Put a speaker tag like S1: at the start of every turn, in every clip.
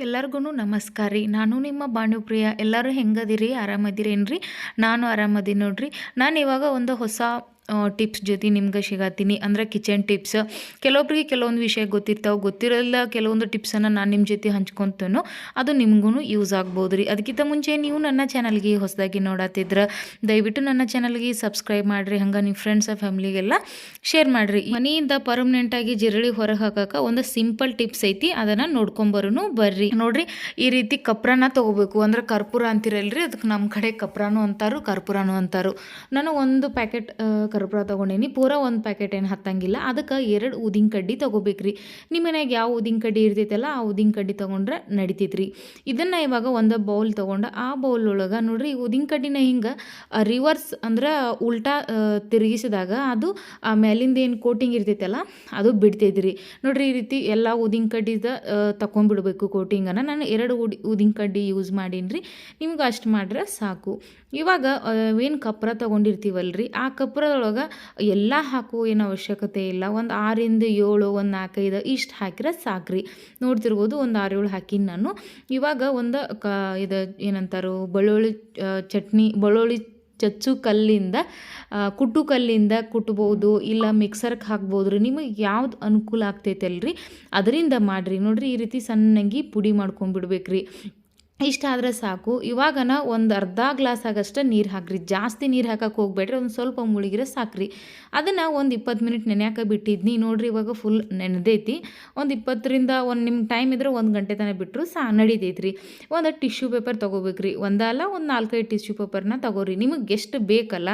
S1: ಎಲ್ಲರಿಗೂ ನಮಸ್ಕಾರ ರೀ. ನಾನು ನಿಮ್ಮ ಬಾಣುಪ್ರಿಯ ಎಲ್ಲರೂ ಹೆಂಗದಿರಿ? ಆರಾಮದಿರೇನ್ರಿ? ನಾನು ಆರಾಮದಿ ನೋಡ್ರಿ. ನಾನು ಇವಾಗ ಒಂದು ಹೊಸ ಟಿಪ್ಸ್ ಜೊತೆ ನಿಮ್ಗೆ ಸಿಗತ್ತೀನಿ. ಅಂದ್ರೆ ಕಿಚನ್ ಟಿಪ್ಸ್ ಕೆಲವೊಬ್ರಿಗೆ ಕೆಲವೊಂದು ವಿಷಯ ಗೊತ್ತಿರ್ತಾವೆ, ಗೊತ್ತಿರಲ್ಲ, ಕೆಲವೊಂದು ಟಿಪ್ಸನ್ನು ನಾನು ನಿಮ್ಮ ಜೊತೆ ಹಂಚ್ಕೊತೇನೋ. ಅದು ನಿಮಗೂ ಯೂಸ್ ಆಗ್ಬೋದು ರೀ ಅದಕ್ಕಿಂತ ಮುಂಚೆ ನೀವು ನನ್ನ ಚಾನಲ್ಗೆ ಹೊಸದಾಗಿ ನೋಡತ್ತಿದ್ರೆ ದಯವಿಟ್ಟು ನನ್ನ ಚಾನಲ್ಗೆ ಸಬ್ಸ್ಕ್ರೈಬ್ ಮಾಡಿರಿ. ಹಂಗೆ ನಿಮ್ಮ ಫ್ರೆಂಡ್ಸ್ ಫ್ಯಾಮ್ಲಿಗೆಲ್ಲ ಶೇರ್ ಮಾಡಿರಿ. ಮನೆಯಿಂದ ಪರ್ಮನೆಂಟಾಗಿ ಜಿರಳಿ ಹೊರಗೆ ಹಾಕಕ್ಕೆ ಒಂದು ಸಿಂಪಲ್ ಟಿಪ್ಸ್ ಐತಿ, ಅದನ್ನು ನೋಡ್ಕೊಂಬರೂ ಬರ್ರಿ. ನೋಡಿರಿ, ಈ ರೀತಿ ಕಪ್ರನ ತೊಗೋಬೇಕು. ಅಂದ್ರೆ ಕರ್ಪೂರ ಅಂತಿರಲ್ರಿ ಅದಕ್ಕೆ ನಮ್ಮ ಕಡೆ ಕಪ್ರಾನು ಅಂತಾರು, ಕರ್ಪೂರನು ಅಂತಾರು. ನಾನು ಒಂದು ಪ್ಯಾಕೆಟ್ ಕರ್ಪೂರ ತೊಗೊಂಡೇನಿ. ಪೂರ ಒಂದು ಪ್ಯಾಕೆಟ್ ಏನು ಹತ್ತಂಗಿಲ್ಲ. ಅದಕ್ಕೆ ಎರಡು ಉದಿನ ಕಡ್ಡಿ ತೊಗೋಬೇಕ್ರಿ. ನಿಮ್ಮ ಮನೆಯಾಗ ಯಾವ ಉದಿನ ಕಡ್ಡಿ ಇರ್ತೈತಲ್ಲ, ಆ ಉದಿನ ಕಡ್ಡಿ ತೊಗೊಂಡ್ರೆ ನಡಿತೈತ್ರಿ. ಇದನ್ನು ಇವಾಗ ಒಂದು ಬೌಲ್ ತೊಗೊಂಡು, ಆ ಬೌಲ್ ಒಳಗೆ ನೋಡ್ರಿ ಉದಿನ ಕಡ್ಡಿನ ಹಿಂಗೆ ರಿವರ್ಸ್ ಅಂದ್ರೆ ಉಲ್ಟಾ ತಿರುಗಿಸಿದಾಗ ಅದು ಆ ಮೇಲಿಂದ ಏನು ಕೋಟಿಂಗ್ ಇರ್ತೈತಲ್ಲ, ಅದು ಬಿಡ್ತೈತ್ರಿ. ನೋಡ್ರಿ ಈ ರೀತಿ ಎಲ್ಲ ಉದಿನ ಕಡ್ಡಿದ ತಗೊಂಡ್ಬಿಡ್ಬೇಕು ಕೋಟಿಂಗನ್ನು ನಾನು ಎರಡು ಉಡಿ ಉದಿನ ಕಡ್ಡಿ ಯೂಸ್ ಮಾಡೀನಿ ರೀ ನಿಮ್ಗೆ ಅಷ್ಟು ಮಾಡ್ರೆ ಸಾಕು. ಇವಾಗ ಏನು ಕಪ್ರ ತೊಗೊಂಡಿರ್ತೀವಲ್ರಿ? ಆ ಕಪ್ರದೊಳಗೆ ಎಲ್ಲ ಹಾಕುವ ಏನು ಅವಶ್ಯಕತೆ ಇಲ್ಲ. ಒಂದು ಆರಿಂದ ಏಳು, ಒಂದು ನಾಲ್ಕೈದು ಇಷ್ಟು ಹಾಕಿದ್ರೆ ಸಾಕ್ರಿ. ನೋಡ್ತಿರ್ಬೋದು, ಒಂದು ಆರು ಏಳು ಹಾಕಿನಿ ನಾನು. ಇವಾಗ ಒಂದು, ಕ, ಇದು ಏನಂತಾರೋ, ಬಳ್ಳೊಳ್ಳಿ ಚಟ್ನಿ, ಬಳ್ಳೊಳ್ಳಿ ಚಚ್ಚು ಕಲ್ಲಿಂದ ಕುಟ್ಟು ಕಲ್ಲಿಂದ ಕುಟ್ಬೋದು, ಇಲ್ಲ ಮಿಕ್ಸರ್ಗೆ ಹಾಕ್ಬೋದು ರೀ ನಿಮಗೆ ಯಾವ್ದು ಅನುಕೂಲ ಆಗ್ತೈತಲ್ರಿ? ಅದರಿಂದ ಮಾಡಿರಿ. ನೋಡಿರಿ, ಈ ರೀತಿ ಸಣ್ಣಂಗಿ ಪುಡಿ ಮಾಡ್ಕೊಂಬಿಡ್ಬೇಕ್ರಿ ಇಷ್ಟ ಆದರೆ ಸಾಕು. ಇವಾಗನ ಒಂದು ಅರ್ಧ ಗ್ಲಾಸ್ ಆಗಷ್ಟು ನೀರು ಹಾಕ್ರಿ. ಜಾಸ್ತಿ ನೀರು ಹಾಕಕ್ಕೆ ಹೋಗ್ಬೇಡ್ರಿ. ಒಂದು ಸ್ವಲ್ಪ ಮುಳುಗಿರೋ ಸಾಕ್ರಿ. ಅದನ್ನು ಒಂದು ಇಪ್ಪತ್ತು ಮಿನಿಟ್ ನೆನೆಯಾಕ ಬಿಟ್ಟಿದ್ನಿ. ನೋಡಿರಿ ಇವಾಗ ಫುಲ್ ನೆನೆದೈತಿ. ಒಂದು ಇಪ್ಪತ್ತರಿಂದ ಒಂದು ನಿಮ್ಗೆ ಟೈಮ್ ಇದ್ರೆ ಒಂದು ಗಂಟೆ ತನಕ ಬಿಟ್ಟರು ಸಾ ನಡಿತೈತ್ರಿ. ಒಂದು ಟಿಶ್ಯೂ ಪೇಪರ್ ತೊಗೋಬೇಕ್ರಿ. ಒಂದಲ್ಲ ಒಂದು ನಾಲ್ಕೈದು ಟಿಶ್ಯೂ ಪೇಪರ್ನ ತಗೋರಿ. ನಿಮಗೆ ಎಷ್ಟು ಬೇಕಲ್ಲ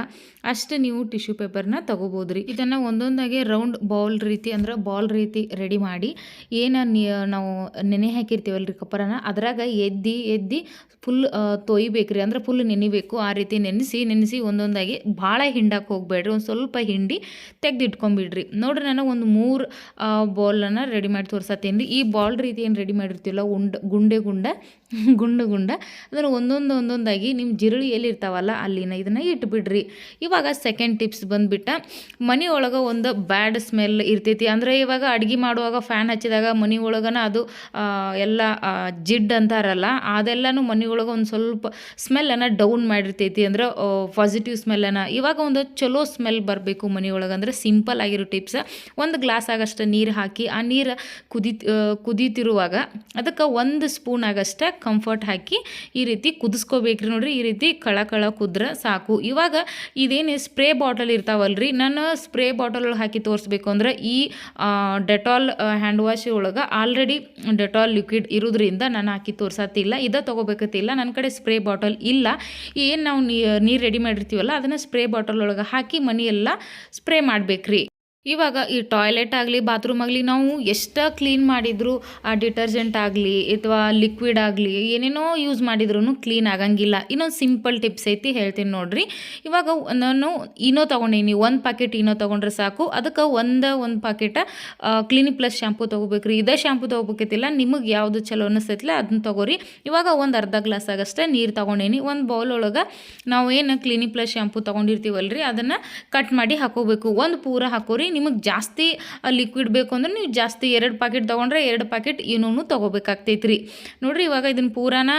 S1: ಅಷ್ಟು ನೀವು ಟಿಶ್ಯೂ ಪೇಪರ್ನ ತಗೋಬೋದು ರೀ ಇದನ್ನು ಒಂದೊಂದಾಗೆ ರೌಂಡ್ ಬೌಲ್ ರೀತಿ ಅಂದ್ರೆ ಬಾಲ್ ರೀತಿ ರೆಡಿ ಮಾಡಿ ಏನು ನಾವು ನೆನೆ ಹಾಕಿರ್ತೀವಲ್ರಿ ಕಪ್ಪರನ ಅದ್ರಾಗ ಎದ್ದಿ ಎದ್ದಿ ಫುಲ್ ತೊಯ್ಬೇಕ್ರಿ. ಅಂದ್ರೆ ಫುಲ್ ನೆನಿಬೇಕು. ಆ ರೀತಿ ನೆನೆಸಿ ನೆನೆಸಿ ಒಂದೊಂದಾಗಿ ಭಾಳ ಹಿಂಡಕ್ಕೆ ಹೋಗ್ಬೇಡ್ರಿ. ಒಂದು ಸ್ವಲ್ಪ ಹಿಂಡಿ ತೆಗೆದಿಟ್ಕೊಂಬಿಡ್ರಿ. ನೋಡ್ರಿ ನಾನು ಒಂದು ಮೂರು ಬಾಲನ್ನು ರೆಡಿ ಮಾಡಿ ತೋರಿಸತ್ತೇನೆ ಈ ಬಾಲ್ ರೀತಿ ಏನು ರೆಡಿ ಮಾಡಿರ್ತೀವಲ್ಲ ಉಂಡ ಗುಂಡೆ ಗುಂಡ ಗುಂಡು ಗುಂಡ ಅದನ್ನು ಒಂದೊಂದು ಒಂದೊಂದಾಗಿ ನಿಮ್ಮ ಜಿರಳಿ ಎಲ್ಲಿರ್ತಾವಲ್ಲ ಅಲ್ಲಿನ ಇದನ್ನು ಇಟ್ಬಿಡ್ರಿ. ಇವಾಗ ಸೆಕೆಂಡ್ ಟಿಪ್ಸ್ ಬಂದುಬಿಟ್ಟ ಮನೆ ಒಳಗೆ ಒಂದು ಬ್ಯಾಡ್ ಸ್ಮೆಲ್ ಇರ್ತೈತಿ. ಅಂದರೆ ಇವಾಗ ಅಡುಗೆ ಮಾಡುವಾಗ ಫ್ಯಾನ್ ಹಚ್ಚಿದಾಗ ಮನೆ ಒಳಗನ ಅದು ಆ, ಎಲ್ಲ ಆ, ಜಿಡ್ ಅಂತಾರಲ್ಲ ಅದೆಲ್ಲನೂ ಮನೆಯೊಳಗೆ ಒಂದು ಸ್ವಲ್ಪ ಸ್ಮೆಲ್ಲನ್ನು ಡೌನ್ ಮಾಡಿರ್ತೈತಿ ಅಂದ್ರೆ ಪಾಸಿಟಿವ್ ಸ್ಮೆಲ್ಲನ್ನು ಇವಾಗ ಒಂದು ಚಲೋ ಸ್ಮೆಲ್ ಬರಬೇಕು ಮನೆಯೊಳಗೆ ಅಂದರೆ ಸಿಂಪಲ್ ಆಗಿರೋ ಟಿಪ್ಸ್ ಒಂದು ಗ್ಲಾಸ್ ಆಗಷ್ಟು ನೀರು ಹಾಕಿ, ಆ ನೀರು ಕುದಿ ಕುದೀತಿರುವಾಗ ಅದಕ್ಕೆ ಒಂದು ಸ್ಪೂನ್ ಆಗಷ್ಟ ಕಂಫರ್ಟ್ ಹಾಕಿ ಈ ರೀತಿ ಕುದಿಸ್ಕೋಬೇಕ್ರಿ ನೋಡ್ರಿ. ಈ ರೀತಿ ಕಳ ಕಳ ಕುದ್ರೆ ಸಾಕು. ಇವಾಗ ಇದೇನು ಸ್ಪ್ರೇ ಬಾಟಲ್ ಇರ್ತಾವಲ್ರಿ. ನಾನು ಸ್ಪ್ರೇ ಬಾಟಲ್ ಹಾಕಿ ತೋರಿಸ್ಬೇಕು ಅಂದ್ರೆ ಈ ಡೆಟಾಲ್ ಹ್ಯಾಂಡ್ ವಾಶ್ ಒಳಗೆ ಆಲ್ರೆಡಿ ಡೆಟಾಲ್ ಲಿಕ್ವಿಡ್ ಇರೋದ್ರಿಂದ ನಾನು ಹಾಕಿ ತೋರ್ಸತ್ತಿಲ್ಲ ಇದ ತೊಗೋಬೇಕತ್ತಿಲ್ಲ ನನ್ನ ಕಡೆ ಸ್ಪ್ರೇ ಬಾಟಲ್ ಇಲ್ಲ. ಏನು ನಾವು ನೀರು ರೆಡಿ ಮಾಡಿರ್ತೀವಲ್ಲ, ಅದನ್ನು ಸ್ಪ್ರೇ ಬಾಟಲ್ ಒಳಗೆ ಹಾಕಿ ಮನೆಯೆಲ್ಲ ಸ್ಪ್ರೇ ಮಾಡಬೇಕ್ರಿ. ಇವಾಗ ಈ ಟಾಯ್ಲೆಟ್ ಆಗಲಿ, ಬಾತ್ರೂಮ್ ಆಗಲಿ, ನಾವು ಎಷ್ಟು ಕ್ಲೀನ್ ಮಾಡಿದರೂ, ಆ ಡಿಟರ್ಜೆಂಟ್ ಆಗಲಿ ಅಥವಾ ಲಿಕ್ವಿಡ್ ಆಗಲಿ, ಏನೇನೋ ಯೂಸ್ ಮಾಡಿದ್ರೂ ಕ್ಲೀನ್ ಆಗಂಗಿಲ್ಲ. ಇನ್ನೊಂದು ಸಿಂಪಲ್ ಟಿಪ್ಸ್ ಐತಿ ಹೇಳ್ತೀನಿ ನೋಡ್ರಿ. ಇವಾಗ ನಾನು ಇನೋ ತೊಗೊಂಡೀನಿ, ಒಂದು ಪ್ಯಾಕೆಟ್ ಇನೋ ತೊಗೊಂಡ್ರೆ ಸಾಕು. ಅದಕ್ಕೆ ಒಂದು ಒಂದು ಪ್ಯಾಕೆಟ ಕ್ಲಿನಿಕ್ ಪ್ಲಸ್ ಶಾಂಪೂ ತೊಗೋಬೇಕ್ರಿ. ಇದೇ ಶ್ಯಾಂಪು ತೊಗೋಬೇಕೈತಿಲ್ಲ ನಿಮಗೆ ಯಾವುದು ಚಲೋ ಅನ್ನಿಸ್ತೈತಿಲ್ಲ ಅದನ್ನ ತೊಗೋರಿ. ಇವಾಗ ಒಂದು ಅರ್ಧ ಗ್ಲಾಸ್ ಆಗಷ್ಟೇ ನೀರು ತೊಗೊಂಡೇನಿ. ಒಂದು ಬೌಲ್ ಒಳಗೆ ನಾವು ಏನು ಕ್ಲಿನಿಕ್ ಪ್ಲಸ್ ಶಾಂಪೂ ತೊಗೊಂಡಿರ್ತೀವಲ್ರಿ, ಅದನ್ನು ಕಟ್ ಮಾಡಿ ಹಾಕೋಬೇಕು. ಒಂದು ಪೂರ ಹಾಕೋರಿ ನಿಮಗೆ ಜಾಸ್ತಿ ಲಿಕ್ವಿಡ್ ಬೇಕು ಅಂದ್ರೆ ನೀವು ಜಾಸ್ತಿ ಎರಡು ಪ್ಯಾಕೆಟ್ ತೊಗೊಂಡ್ರೆ ಎರಡು ಪ್ಯಾಕೆಟ್ ಇನ್ನೂ ತೊಗೋಬೇಕಾಗ್ತೈತೆ ರೀ ನೋಡ್ರಿ ಇವಾಗ ಇದನ್ನು ಪೂರಾನ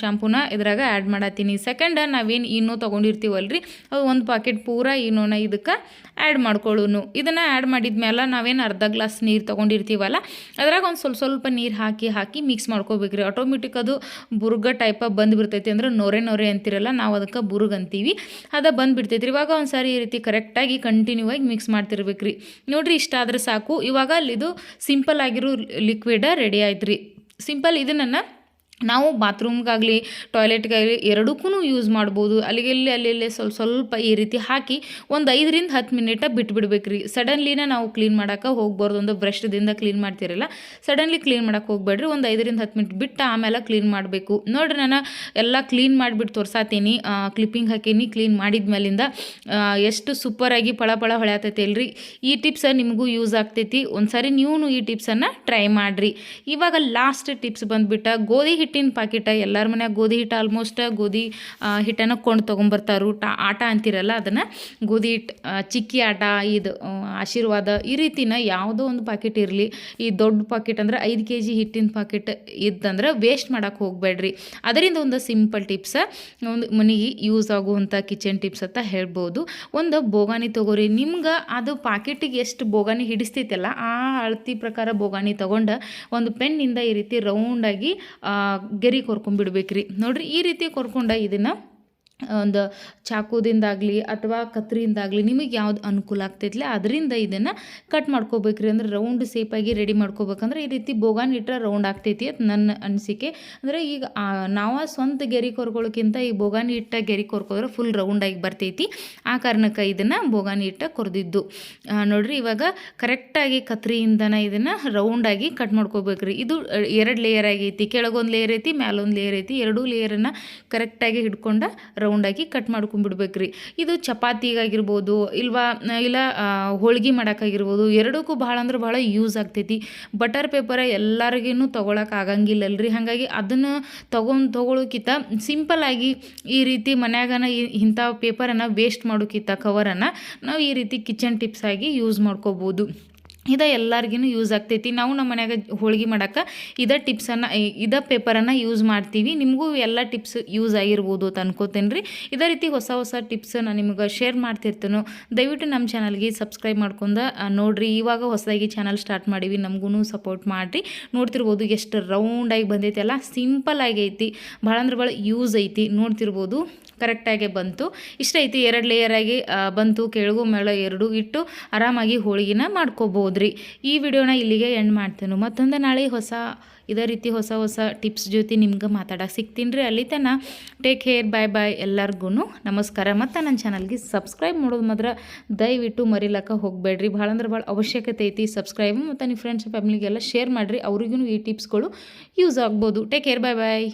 S1: ಶಾಂಪೂನ ಇದ್ರಾಗ ಆ್ಯಡ್ ಮಾಡತ್ತೀನಿ. ಸೆಕೆಂಡ್ ನಾವೇನು ಇನ್ನೂ ತೊಗೊಂಡಿರ್ತೀವಲ್ರಿ, ಅದು ಒಂದು ಪ್ಯಾಕೆಟ್ ಪೂರ ಇನ್ನೂನ ಇದಕ್ಕೆ ಆ್ಯಡ್ ಮಾಡ್ಕೊಳ್ಳೋನು. ಇದನ್ನು ಆ್ಯಡ್ ಮಾಡಿದ್ಮೇಲೆ ನಾವೇನು ಅರ್ಧ ಗ್ಲಾಸ್ ನೀರು ತೊಗೊಂಡಿರ್ತೀವಲ್ಲ, ಅದ್ರಾಗ ಒಂದು ಸ್ವಲ್ಪ ಸ್ವಲ್ಪ ನೀರು ಹಾಕಿ ಹಾಕಿ ಮಿಕ್ಸ್ ಮಾಡ್ಕೋಬೇಕ್ರಿ. ಆಟೋಮೆಟಿಕ್ ಅದು ಬುರ್ಗ ಟೈಪ ಬಂದುಬಿಡ್ತೈತಿ ಅಂದ್ರೆ ನೊರೆ ನೊರೆ ಅಂತಿರಲ್ಲ, ನಾವು ಅದಕ್ಕೆ ಬುರ್ಗ್ ಅಂತೀವಿ. ಅದು ಬಂದುಬಿಡ್ತೈತಿ ಇವಾಗ ಒಂದು ಸಾರಿ ಈ ರೀತಿ ಕರೆಕ್ಟಾಗಿ ಕಂಟಿನ್ಯೂ ಆಗಿ ಮಿಕ್ಸ್ ಮಾಡ್ತಿರ್ಬೇಕ್ರಿ. ನೋಡ್ರಿ ಇಷ್ಟ ಆದರೆ ಸಾಕು. ಇವಾಗ ಅಲ್ಲಿದು ಸಿಂಪಲ್ ಆಗಿರೋ ಲಿಕ್ವಿಡ ರೆಡಿ ಆಯ್ತು ರೀ ಸಿಂಪಲ್ ಇದನ್ನು ನಾವು ಬಾತ್ರೂಮ್ಗಾಗಲಿ, ಟಾಯ್ಲೆಟ್ಗಾಗಲಿ ಎರಡಕ್ಕೂ ಯೂಸ್ ಮಾಡ್ಬೋದು. ಅಲ್ಲಿಗೆಲ್ಲಿ ಅಲ್ಲಿ ಸ್ವಲ್ಪ ಸ್ವಲ್ಪ ಈ ರೀತಿ ಹಾಕಿ ಒಂದು ಐದರಿಂದ ಹತ್ತು ಮಿನಿಟ ಬಿಟ್ಬಿಡ್ಬೇಕು ರೀ ಸಡನ್ಲಿನ ನಾವು ಕ್ಲೀನ್ ಮಾಡೋಕೆ ಹೋಗ್ಬಾರ್ದು ಒಂದು ಬ್ರಷ್ದಿಂದ ಕ್ಲೀನ್ ಮಾಡ್ತಿರಲ್ಲ, ಸಡನ್ಲಿ ಕ್ಲೀನ್ ಮಾಡೋಕೆ ಹೋಗ್ಬೇಡ್ರಿ. ಒಂದು ಐದರಿಂದ ಹತ್ತು ಮಿನಿಟ್ ಬಿಟ್ಟು ಆಮೇಲೆ ಕ್ಲೀನ್ ಮಾಡಬೇಕು. ನೋಡ್ರಿ ನಾನು ಎಲ್ಲ ಕ್ಲೀನ್ ಮಾಡಿಬಿಟ್ಟು ತೋರ್ಸಾತೀನಿ. ಕ್ಲಿಪ್ಪಿಂಗ್ ಹಾಕೀನಿ, ಕ್ಲೀನ್ ಮಾಡಿದ ಮೇಲಿಂದ ಎಷ್ಟು ಸೂಪರಾಗಿ ಪಳ ಪಳ ಹೊಳ್ಯಾತೈತಿ ಅಲ್ರಿ ಈ ಟಿಪ್ಸ್ ನಿಮಗೂ ಯೂಸ್ ಆಗ್ತೈತಿ. ಒಂದ್ಸರಿ ನೀವು ಈ ಟಿಪ್ಸನ್ನು ಟ್ರೈ ಮಾಡಿರಿ. ಇವಾಗ ಲಾಸ್ಟ್ ಟಿಪ್ಸ್ ಬಂದುಬಿಟ್ಟ ಗೋಧಿ ಹಿಟ್ಟಿನ ಪಾಕಿಟ ಎಲ್ಲರ ಮನ್ಯಾಗ ಗೋಧಿ ಹಿಟ್ಟು ಆಲ್ಮೋಸ್ಟ್ ಗೋಧಿ ಹಿಟ್ಟನ ಹಿಟ್ಟನ್ನು ಕೊಂಡು ತೊಗೊಂಬರ್ತಾರು. ಟಾ ಆಟ ಅಂತಿರಲ್ಲ, ಅದನ್ನು ಗೋಧಿ ಹಿಟ್ಟು ಚಿಕ್ಕಿ ಆಟ, ಇದು ಆಶೀರ್ವಾದ, ಈ ರೀತಿನ ಯಾವುದೋ ಒಂದು ಪಾಕಿಟ್ ಇರಲಿ. ಈ ದೊಡ್ಡ ಪಾಕಿಟ್ ಅಂದ್ರೆ ಐದು ಕೆ ಜಿ ಹಿಟ್ಟಿನ ಪಾಕಿಟ್ ಇದ್ದಂದ್ರೆ ವೇಸ್ಟ್ ಮಾಡೋಕೆ ಹೋಗಬೇಡ್ರಿ. ಅದರಿಂದ ಒಂದು ಸಿಂಪಲ್ ಟಿಪ್ಸ್ ಒಂದು ಮನೆಗೆ ಯೂಸ್ ಆಗುವಂಥ ಕಿಚನ್ ಟಿಪ್ಸ್ ಅಂತ ಹೇಳ್ಬೋದು. ಒಂದು ಬೋಗಾನಿ ತೊಗೋರಿ. ನಿಮ್ಗೆ ಅದು ಪಾಕೆಟಿಗೆ ಎಷ್ಟು ಬೋಗಾನಿ ಹಿಡಿಸ್ತೈತಲ್ಲ ಆ ಅಳತಿ ಪ್ರಕಾರ ಬೋಗಾನಿ ತೊಗೊಂಡು ಒಂದು ಪೆನ್ನಿಂದ ಈ ರೀತಿ ರೌಂಡಾಗಿ ಗೆರಿ ಕೊರ್ಕೊಂಡ್ಬಿಡ್ಬೇಕ್ರಿ. ನೋಡ್ರಿ ಈ ರೀತಿ ಕೊರ್ಕೊಂಡ ಇದನ್ನು ಒಂದು ಚಾಕುದಿಂದಾಗಲಿ ಅಥವಾ ಕತ್ರಿಯಿಂದಾಗಲಿ ನಿಮಗೆ ಯಾವ್ದು ಅನುಕೂಲ ಆಗ್ತೈತಿಲ್ಲ ಅದರಿಂದ ಇದನ್ನು ಕಟ್ ಮಾಡ್ಕೋಬೇಕ್ರಿ. ಅಂದ್ರೆ ರೌಂಡ್ ಸೇಪಾಗಿ ರೆಡಿ ಮಾಡ್ಕೋಬೇಕಂದ್ರೆ ಈ ರೀತಿ ಬೋಗಾನ್ ಇಟ್ಟರೆ ರೌಂಡ್ ಆಗ್ತೈತಿ ಅಂತ ನನ್ನ ಅನಿಸಿಕೆ. ಅಂದರೆ ಈಗ ನಾವು ಸ್ವಂತ ಗೆರಿ ಕೊರ್ಕೊಳ್ಳೋಕ್ಕಿಂತ ಈ ಬೋಗಾನಿ ಇಟ್ಟ ಗೆರಿ ಕೊರ್ಕೋದ್ರೆ ಫುಲ್ ರೌಂಡಾಗಿ ಬರ್ತೈತಿ. ಆ ಕಾರಣಕ್ಕೆ ಇದನ್ನು ಬೋಗಾನಿ ಇಟ್ಟ ಕೊರೆದಿದ್ದು. ನೋಡಿರಿ ಇವಾಗ ಕರೆಕ್ಟಾಗಿ ಕತ್ರಿಯಿಂದನ ಇದನ್ನು ರೌಂಡಾಗಿ ಕಟ್ ಮಾಡ್ಕೋಬೇಕ್ರಿ. ಇದು ಎರಡು ಲೇಯರ್ ಆಗೈತಿ. ಕೆಳಗೊಂದು ಲೇಯರ್ ಐತಿ, ಮ್ಯಾಲೊಂದು ಲೇಯರ್ ಐತಿ. ಎರಡೂ ಲೇಯರನ್ನು ಕರೆಕ್ಟಾಗಿ ಹಿಡ್ಕೊಂಡು ರೌಂಡಾಗಿ ಕಟ್ ಮಾಡ್ಕೊಂಡ್ಬಿಡ್ಬೇಕ್ರಿ. ಇದು ಚಪಾತಿಗಾಗಿರ್ಬೋದು, ಇಲ್ವಾ, ಇಲ್ಲ ಹೋಳಿಗೆ ಮಾಡೋಕ್ಕಾಗಿರ್ಬೋದು, ಎರಡಕ್ಕೂ ಭಾಳ ಅಂದ್ರೆ ಭಾಳ ಯೂಸ್ ಆಗ್ತೈತಿ. ಬಟರ್ ಪೇಪರ್ ಎಲ್ಲರಿಗೂ ತೊಗೊಳಕ್ಕೆ ಆಗಂಗಿಲ್ಲಲ್ರಿ. ಹಾಗಾಗಿ ಅದನ್ನು ತೊಗೊಂಡು ತೊಗೊಳೋಕ್ಕಿಂತ ಸಿಂಪಲ್ಲಾಗಿ ಈ ರೀತಿ ಮನ್ಯಾಗನ ಇಂಥ ಪೇಪರನ್ನು ವೇಸ್ಟ್ ಮಾಡೋಕ್ಕಿಂತ ಕವರನ್ನು ನಾವು ಈ ರೀತಿ ಕಿಚನ್ ಟಿಪ್ಸ್ ಆಗಿ ಯೂಸ್ ಮಾಡ್ಕೋಬೋದು. ಇದ ಎಲ್ಲರಿಗೂ ಯೂಸ್ ಆಗ್ತೈತಿ. ನಾವು ನಮ್ಮ ಮನ್ಯಾಗ ಹೋಳ್ಗೆ ಮಾಡೋಕ್ಕೆ ಇದೇ ಟಿಪ್ಸನ್ನು ಇದ ಪೇಪರನ್ನು ಯೂಸ್ ಮಾಡ್ತೀವಿ. ನಿಮಗೂ ಎಲ್ಲ ಟಿಪ್ಸ್ ಯೂಸ್ ಆಗಿರ್ಬೋದು ಅಂತ ಅನ್ಕೋತೇನೆ ರೀ ಇದೇ ರೀತಿ ಹೊಸ ಹೊಸ ಟಿಪ್ಸ್ ನಾನು ನಿಮಗೆ ಶೇರ್ ಮಾಡ್ತಿರ್ತೇನೆ, ದಯವಿಟ್ಟು ನಮ್ಮ ಚಾನಲ್ಗೆ ಸಬ್ಸ್ಕ್ರೈಬ್ ಮಾಡ್ಕೊಂಡು ನೋಡಿರಿ. ಇವಾಗ ಹೊಸದಾಗಿ ಚಾನಲ್ ಸ್ಟಾರ್ಟ್ ಮಾಡೀವಿ ನಮಗೂ ಸಪೋರ್ಟ್ ಮಾಡಿರಿ. ನೋಡ್ತಿರ್ಬೋದು ಎಷ್ಟು ರೌಂಡಾಗಿ ಬಂದೈತಿ ಅಲ್ಲ ಸಿಂಪಲ್ ಆಗೈತಿ ಭಾಳ ಅಂದ್ರೆ ಭಾಳ ಯೂಸ್ ಐತಿ. ನೋಡ್ತಿರ್ಬೋದು ಕರೆಕ್ಟಾಗೆ ಬಂತು. ಇಷ್ಟ ಐತಿ, ಎರಡು ಲೇಯರಾಗಿ ಬಂತು. ಕೆಳಗು, ಮೇಳ ಎರಡು ಇಟ್ಟು ಆರಾಮಾಗಿ ಹೋಳಿಗೆನ ಮಾಡ್ಕೋಬೋದ್ರಿ ಈ ವಿಡಿಯೋನ ಇಲ್ಲಿಗೆ ಎಂಡ್ ಮಾಡ್ತೇನೆ. ಮತ್ತೊಂದು ನಾಳೆ ಹೊಸ, ಇದೇ ರೀತಿ ಹೊಸ ಹೊಸ ಟಿಪ್ಸ್ ಜೊತೆ ನಿಮ್ಗೆ ಮಾತಾಡಕ್ಕೆ ಸಿಗ್ತೀನಿ ರೀ. ಅಲ್ಲಿ ತನ ಟೇಕ್ ಕೇರ್ ಬಾಯ್ ಬಾಯ್ ಎಲ್ಲರಿಗೂ ನಮಸ್ಕಾರ. ಮತ್ತು ನನ್ನ ಚಾನಲ್ಗೆ ಸಬ್ಸ್ಕ್ರೈಬ್ ಮಾಡೋದು ಮಾತ್ರ ದಯವಿಟ್ಟು ಮರಿಲಕ್ಕ ಹೋಗಬೇಡ್ರಿ. ಭಾಳ ಅಂದ್ರೆ ಭಾಳ ಅವಶ್ಯಕತೆ ಐತಿ ಸಬ್ಸ್ಕ್ರೈಬ್ ಮತ್ತು ನಿಮ್ಮ ಫ್ರೆಂಡ್ಸ್ ಫ್ಯಾಮಿಲಿಗೆಲ್ಲ ಶೇರ್ ಮಾಡಿರಿ. ಅವ್ರಿಗೂ ಈ ಟಿಪ್ಸ್ಗಳು ಯೂಸ್ ಆಗ್ಬೋದು. Take care bye bye